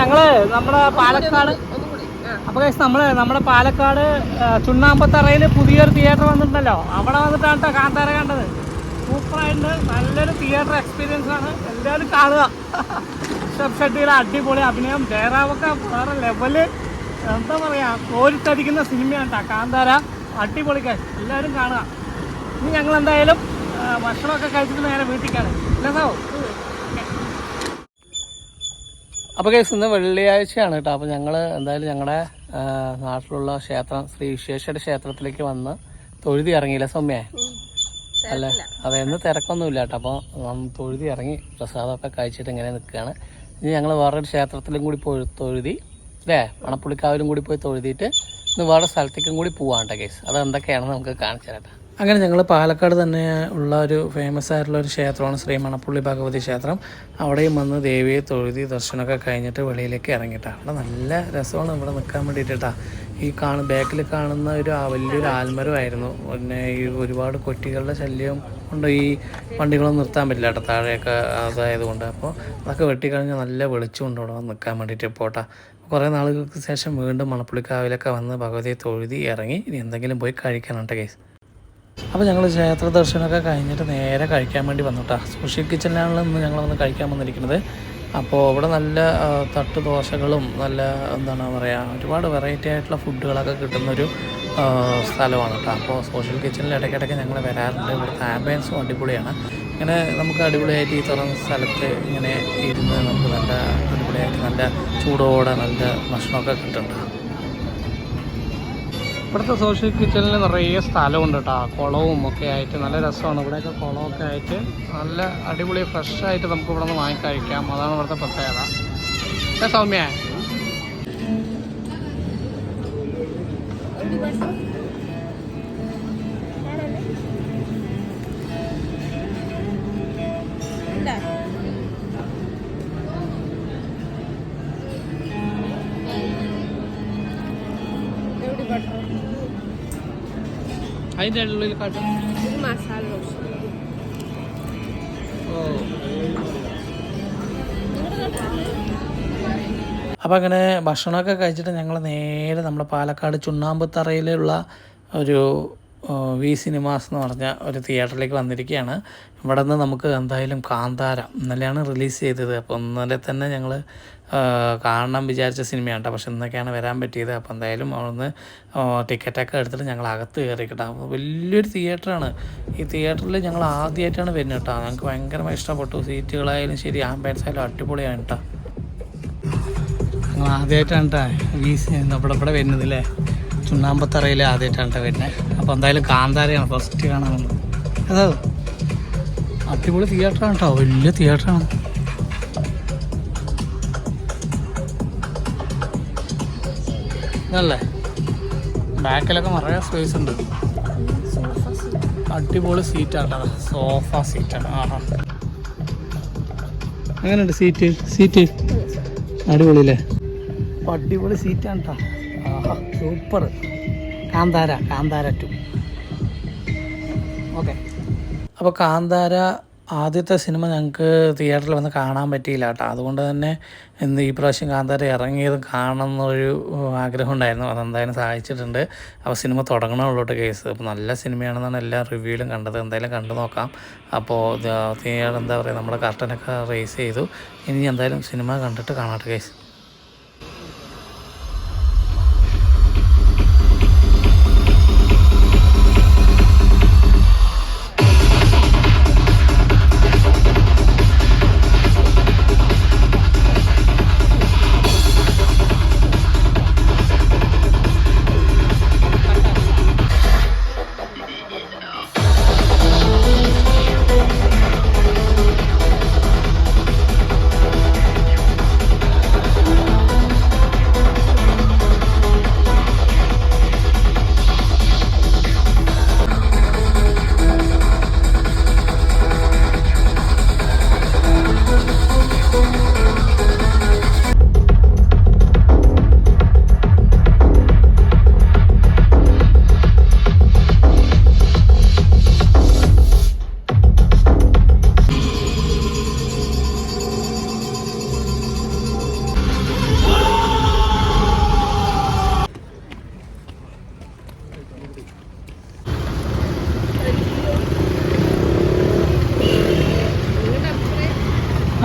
ഞങ്ങൾ നമ്മുടെ പാലക്കാട്. അപ്പൊ കഴിച്ച് നമ്മൾ നമ്മുടെ പാലക്കാട് ചുണ്ണാമ്പത്തറയിൽ പുതിയൊരു തിയേറ്റർ വന്നിട്ടുണ്ടല്ലോ. അവിടെ വന്നിട്ടാണ് കേട്ടോ കാന്താര കണ്ടത്. സൂപ്പറായിട്ട് നല്ലൊരു തിയേറ്റർ എക്സ്പീരിയൻസ് ആണ്. എല്ലാവരും കാണുക. ഷെഫ് ഷെട്ടിയുടെ അടിപൊളി അഭിനയം. ജയറാമൊക്കെ വേറെ ലെവൽ എന്താ പറയാ കോരിത്തടിക്കുന്ന സിനിമയാണ് കാന്താര അടിപൊളി കഴിച്ച് എല്ലാവരും കാണുക. ഇനി ഞങ്ങൾ എന്തായാലും ഭക്ഷണമൊക്കെ കഴിച്ചിട്ട് നേരെ ഇല്ല സാവോ അപ്പോൾ കേസ് ഇന്ന് വെള്ളിയാഴ്ചയാണ് കേട്ടോ. അപ്പോൾ ഞങ്ങൾ എന്തായാലും ഞങ്ങളുടെ നാട്ടിലുള്ള ക്ഷേത്രം ശ്രീ വിശ്വേശ്വര ക്ഷേത്രത്തിലേക്ക് വന്ന് തൊഴുതി ഇറങ്ങിയില്ല സൗമ്യേ? അല്ലേ? അതെ ഇന്ന് തിരക്കൊന്നുമില്ല കേട്ടോ. അപ്പോൾ തൊഴുതി ഇറങ്ങി പ്രസാദമൊക്കെ കഴിച്ചിട്ട് ഇങ്ങനെ നിൽക്കുകയാണ് ഇനി ഞങ്ങൾ വേറൊരു ക്ഷേത്രത്തിലും കൂടി പോയി തൊഴുതി അല്ലേ? മണപ്പുള്ളിക്കാവിലും കൂടി പോയി തൊഴുതിയിട്ട് ഇന്ന് വേറെ സ്ഥലത്തേക്കും കൂടി പോവാണ്ട കേട്ടോ കേസ് അത് എന്തൊക്കെയാണെന്ന് നമുക്ക് കാണിച്ചു തരാം അങ്ങനെ ഞങ്ങൾ പാലക്കാട് തന്നെ ഉള്ള ഒരു ഫേമസ് ആയിട്ടുള്ള ഒരു ക്ഷേത്രമാണ് ശ്രീ മണപ്പുള്ളി ഭഗവതി ക്ഷേത്രം. അവിടെയും വന്ന് ദേവിയെ തൊഴുതി ദർശനമൊക്കെ കഴിഞ്ഞിട്ട് വെളിയിലേക്ക് ഇറങ്ങിയിട്ടാണ്. അവിടെ നല്ല രസമാണ് ഇവിടെ നിൽക്കാൻ വേണ്ടിയിട്ടാ. ഈ കാണു ബാക്കിൽ കാണുന്ന ഒരു വലിയൊരു ആൽമരമായിരുന്നു. പിന്നെ ഈ ഒരുപാട് കൊറ്റികളുടെ ശല്യം കൊണ്ട് ഈ വണ്ടികളൊന്നും നിർത്താൻ പറ്റില്ല കേട്ടോ താഴെയൊക്കെ അതായതുകൊണ്ട്. അപ്പോൾ അതൊക്കെ വെട്ടിക്കഴിഞ്ഞാൽ നല്ല വെളിച്ചമുണ്ട് വന്ന് നിൽക്കാൻ വേണ്ടിയിട്ട് പോട്ടാ കുറേ നാളുകൾക്ക് ശേഷം വീണ്ടും മണപ്പുള്ളിക്കാവിലൊക്കെ വന്ന് ഭഗവതിയെ തൊഴുതി ഇറങ്ങി. ഇനി എന്തെങ്കിലും പോയി കഴിക്കാനുണ്ട് കേസ് അപ്പോൾ ഞങ്ങൾ ക്ഷേത്ര ദർശനമൊക്കെ കഴിഞ്ഞിട്ട് നേരെ കഴിക്കാൻ വേണ്ടി വന്നു കേട്ടോ സുഷി കിച്ചണിലാണ് ഇന്ന് ഞങ്ങൾ വന്ന് കഴിക്കാൻ വന്നിരിക്കുന്നത്. അപ്പോൾ ഇവിടെ നല്ല തട്ട് ദോശകളും നല്ല എന്താണ് പറയുക ഒരുപാട് വെറൈറ്റി ആയിട്ടുള്ള ഫുഡുകളൊക്കെ കിട്ടുന്നൊരു സ്ഥലമാണ് കേട്ടോ അപ്പോൾ സോഷ്യൽ കിച്ചണിൽ ഇടയ്ക്കിടയ്ക്ക് ഞങ്ങൾ വരാറുണ്ട്. ഇവിടുത്തെ ആംബിയൻസും അടിപൊളിയാണ്. ഇങ്ങനെ നമുക്ക് അടിപൊളിയായിട്ട് ഈ തുറന്ന സ്ഥലത്ത് ഇങ്ങനെ ഇരുന്ന് നമുക്ക് നല്ല അടിപൊളിയായിട്ട് നല്ല ചൂടോടെ നല്ല ഭക്ഷണമൊക്കെ കിട്ടുന്നുണ്ട്. ഇവിടുത്തെ സോഷ്യൽ കിച്ചണിൽ നിറയെ സ്ഥലമുണ്ട് കേട്ടോ കുളവും ഒക്കെ ആയിട്ട് നല്ല രസമാണ്. ഇവിടെയൊക്കെ കുളമൊക്കെ ആയിട്ട് നല്ല അടിപൊളി ഫ്രഷ് ആയിട്ട് നമുക്ക് ഇവിടെ നിന്ന് വാങ്ങി കഴിക്കാം. അതാണ് ഇവിടുത്തെ പ്രത്യേകത. സൗമ്യ? അതിന്റെ ഉള്ളിൽ കാട്ടും മസാല ദോശ. അപ്പോൾ അങ്ങനെ ഭക്ഷണമൊക്കെ കഴിച്ചിട്ട് ഞങ്ങൾ നേരെ നമ്മുടെ പാലക്കാട് ചുണ്ണാമ്പത്തറയിലുള്ള ഒരു ആ, വി സിനിമാസ് എന്ന് പറഞ്ഞ ഒരു തിയേറ്ററിലേക്ക് വന്നിരിക്കുകയാണ്. ഇവിടെ നിന്ന് നമുക്ക് എന്തായാലും കാന്താര ഇന്നലെയാണ് റിലീസ് ചെയ്തത്. അപ്പോൾ ഇന്നലെ തന്നെ ഞങ്ങൾ കാണണം വിചാരിച്ച സിനിമയാണ് പക്ഷെ ഇന്നൊക്കെയാണ് വരാൻ പറ്റിയത്. അപ്പോൾ എന്തായാലും അവിടുന്ന് ടിക്കറ്റൊക്കെ എടുത്തിട്ട് ഞങ്ങൾ അകത്ത് കയറി കേട്ടോ വലിയൊരു തിയേറ്ററാണ്. ഈ തിയേറ്ററിൽ ഞങ്ങൾ ആദ്യമായിട്ടാണ് വരുന്നത് കേട്ടോ. ഞങ്ങൾക്ക് ഭയങ്കരമായി ഇഷ്ടപ്പെട്ടു. സീറ്റുകളായാലും ശരി ആംബുലൻസ് ആയാലും അടിപൊളിയാണ് കേട്ടോ. ഞങ്ങൾ ആദ്യമായിട്ടാണ് കേട്ടോ ഈ നമ്മുടെ ഇവിടെ വരുന്നത് അല്ലേ? ചുണ്ണാമ്പത്തറയിൽ ആദ്യമായിട്ടാണ് വരുന്നത്. അപ്പോൾ എന്തായാലും കാന്താരയാണ് ഫസ്റ്റ് കാണാൻ വന്നത്. അതോ. അടിപൊളി തിയേറ്ററാണ് കേട്ടോ. വലിയ തിയേറ്ററാണ് ഇതല്ലേ? ബാക്കിലൊക്കെ നിറയെ സ്പേസ് ഉണ്ട്. അടിപൊളി സീറ്റാണ് സോഫ സീറ്റാണ് ആഹാ. എങ്ങനെയുണ്ട് സീറ്റ് സീറ്റ് അടിപൊളിയല്ലേ? അടിപൊളി സീറ്റാണ് കേട്ടോ. Super Kantara Kantara two okay അപ്പോൾ കാന്താര ആദ്യത്തെ സിനിമ ഞങ്ങൾക്ക് തിയേറ്ററിൽ വന്ന് കാണാൻ പറ്റിയില്ല കേട്ടോ അതുകൊണ്ട് തന്നെ ഇന്ന് ഈ പ്രാവശ്യം കാന്താര ഇറങ്ങിയത് കാണണം എന്നൊരു ആഗ്രഹം ഉണ്ടായിരുന്നു. അതെന്തായാലും സഹായിച്ചിട്ടുണ്ട്. അപ്പോൾ സിനിമ തുടങ്ങണമുള്ളൂട്ട് കേസ് അപ്പോൾ നല്ല സിനിമയാണെന്നാണ് എല്ലാ റിവ്യൂവിലും കണ്ടത്. എന്തായാലും കണ്ടു നോക്കാം. അപ്പോൾ തിയേറ്റർ എന്താ പറയുക നമ്മുടെ കർട്ടനൊക്കെ റേസ് ചെയ്തു. ഇനി എന്തായാലും സിനിമ കണ്ടിട്ട് കാണാട്ടെ കേസ്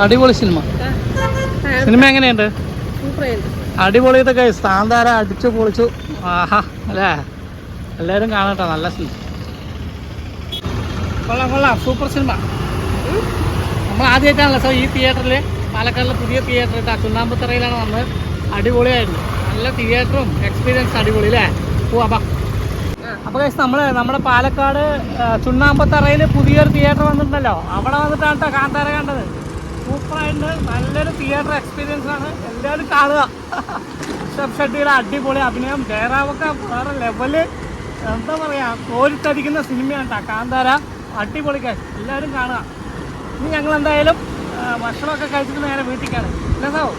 അടിപൊളി സിനിമ സിനിമ എങ്ങനെയുണ്ട്? അടിപൊളി ഇതൊക്കെ സാന്താര അടിച്ചു പൊളിച്ചു. ആഹാ അല്ലേ? എല്ലാവരും കാണട്ടെ നല്ല സിനിമ കൊള്ളാം കൊള്ളാം. സൂപ്പർ സിനിമ നമ്മൾ ആദ്യമായിട്ടാണല്ലോ സാർ ഈ തിയേറ്ററിൽ പാലക്കാടിലെ പുതിയ തിയേറ്റർ ഇട്ടാ ചുണ്ണാമ്പത്തറയിലാണ് വന്നത് അടിപൊളിയായിരുന്നു. നല്ല തിയേറ്ററും എക്സ്പീരിയൻസ് അടിപൊളി അല്ലേ? പോവാ അപ്പോൾ കഴിച്ച് നമ്മൾ നമ്മുടെ പാലക്കാട് ചുണ്ണാമ്പത്തറയിൽ പുതിയൊരു തിയേറ്റർ വന്നിട്ടുണ്ടല്ലോ. അവിടെ വന്നിട്ടാണ് കേട്ടോ കാന്താര കണ്ടത്. സൂപ്പറായിട്ടുണ്ട് നല്ലൊരു തിയേറ്റർ എക്സ്പീരിയൻസ് ആണ്. എല്ലാവരും കാണുക. ഷെഫ് ഷെട്ടിയുടെ അടിപൊളി അഭിനയം. ജയറാമൊക്കെ വേറെ ലെവൽ എന്താ പറയാ കോരിത്തടിക്കുന്ന സിനിമയാണ് കേട്ടോ കാന്താര അടിപൊളിക്കാൻ എല്ലാവരും കാണുക. ഇനി ഞങ്ങൾ എന്തായാലും ഭക്ഷണമൊക്കെ കഴിച്ചിട്ട് നേരെ വീട്ടിൽ ഇല്ല സാവോ?